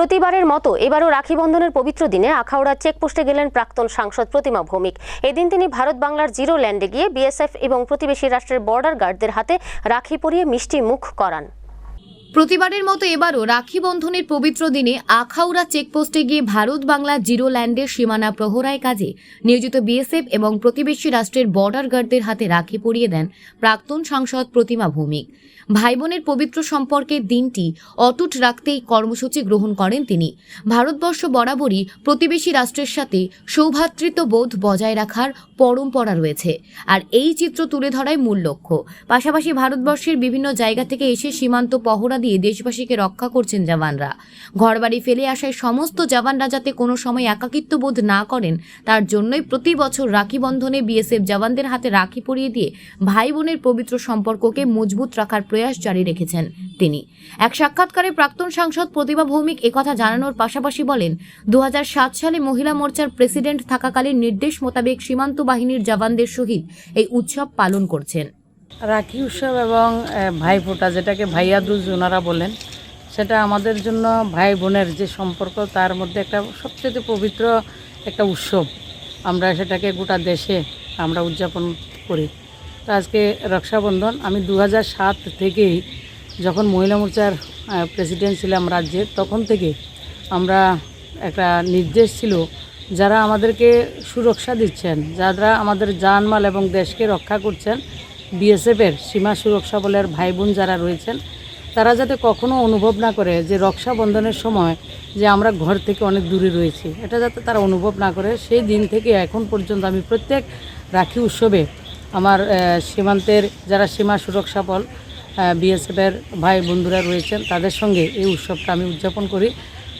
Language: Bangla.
প্রতিবারের মতো এবারও রাখি বন্ধনের পবিত্র দিনে আখাউড়া চেকপোস্টে গেলেন প্রাক্তন সাংসদ প্রতিমা ভৌমিক। এদিন তিনি ভারত বাংলার জিরো ল্যান্ডে গিয়ে বিএসএফ এবং প্রতিবেশী রাষ্ট্রের বর্ডার গার্ডদের হাতে রাখি পরিয়ে মিষ্টি মুখ করান। প্রতিবারের মতো এবারও রাখি বন্ধনের পবিত্র দিনে আখাউড়া চেকপোস্টে গিয়ে ভারত বাংলা জিরো ল্যান্ডের সীমানা প্রহরায় কাজে নিয়োজিত বিএসএফ এবং প্রতিবেশী রাষ্ট্রের বর্ডার গার্ডদের হাতে রাখি পরিয়ে দেন প্রাক্তন সাংসদ প্রতিমা ভৌমিক। ভাই বোনের পবিত্র সম্পর্কের দিনটি অটুট রাখতেই কর্মসূচি গ্রহণ করেন তিনি। ভারতবর্ষ বরাবরই প্রতিবেশী রাষ্ট্রের সাথে সৌভ্রাতৃত্ব বোধ বজায় রাখার পরম্পরা রয়েছে আর এই চিত্র তুলে ধরাই মূল লক্ষ্য। পাশাপাশি ভারতবর্ষের বিভিন্ন জায়গা থেকে এসে সীমান্ত পহরা দিয়ে দেশবাসীকে রক্ষা করছেন জওয়ানরা। ঘরবাড়ি ফেলে আসায় সমস্ত জওয়ানরা যাতে কোনো সময় একাকিত্ব বোধ না করেন, তার জন্যই প্রতি বছর রাখি বন্ধনে বিএসএফ জওয়ানদের হাতে রাখি পরিয়ে দিয়ে ভাই বোনের পবিত্র সম্পর্ককে মজবুত রাখার প্রয়াস জারি রেখেছেন তিনি। এক সাক্ষাৎকারে প্রাক্তন সাংসদ প্রতিভা ভৌমিক একথা জানানোর পাশাপাশি বলেন দু হাজার সাত সালে মহিলা মোর্চার প্রেসিডেন্ট থাকাকালীন নির্দেশ মোতাবেক সীমান্ত বাহিনীর জওয়ানদের সহিত এই উৎসব পালন করছেন। রাখি উৎসব এবং ভাইফোঁটা, যেটাকে ভাইয়া দুজ ওনারা বলেন, সেটা আমাদের জন্য ভাই বোনের যে সম্পর্ক, তার মধ্যে একটা সবচেয়ে পবিত্র একটা উৎসব। আমরা সেটাকে গোটা দেশে আমরা উদযাপন করি। তো আজকে রক্ষাবন্ধন, আমি দু সাত থেকেই যখন মহিলা মোর্চার প্রেসিডেন্ট ছিলাম রাজ্যের, তখন থেকে আমরা একটা নির্দেশ ছিল, যারা আমাদেরকে সুরক্ষা দিচ্ছেন, যারা আমাদের জানমাল এবং দেশকে রক্ষা করছেন বিএসএফের সীমা সুরক্ষা বলের ভাই বোন যারা রয়েছেন, তারা যাতে কখনো অনুভব না করে যে রক্ষাবন্ধনের সময় যে আমরা ঘর থেকে অনেক দূরে রয়েছি। এটা যাতে তারা অনুভব না করে, সেই দিন থেকে এখন পর্যন্ত আমি প্রত্যেক রাখি উৎসবে আমার সীমান্তের যারা সীমা সুরক্ষা বল বিএসএফের ভাই বন্ধুরা রয়েছেন, তাদের সঙ্গে এই উৎসবটা আমি উদযাপন করি।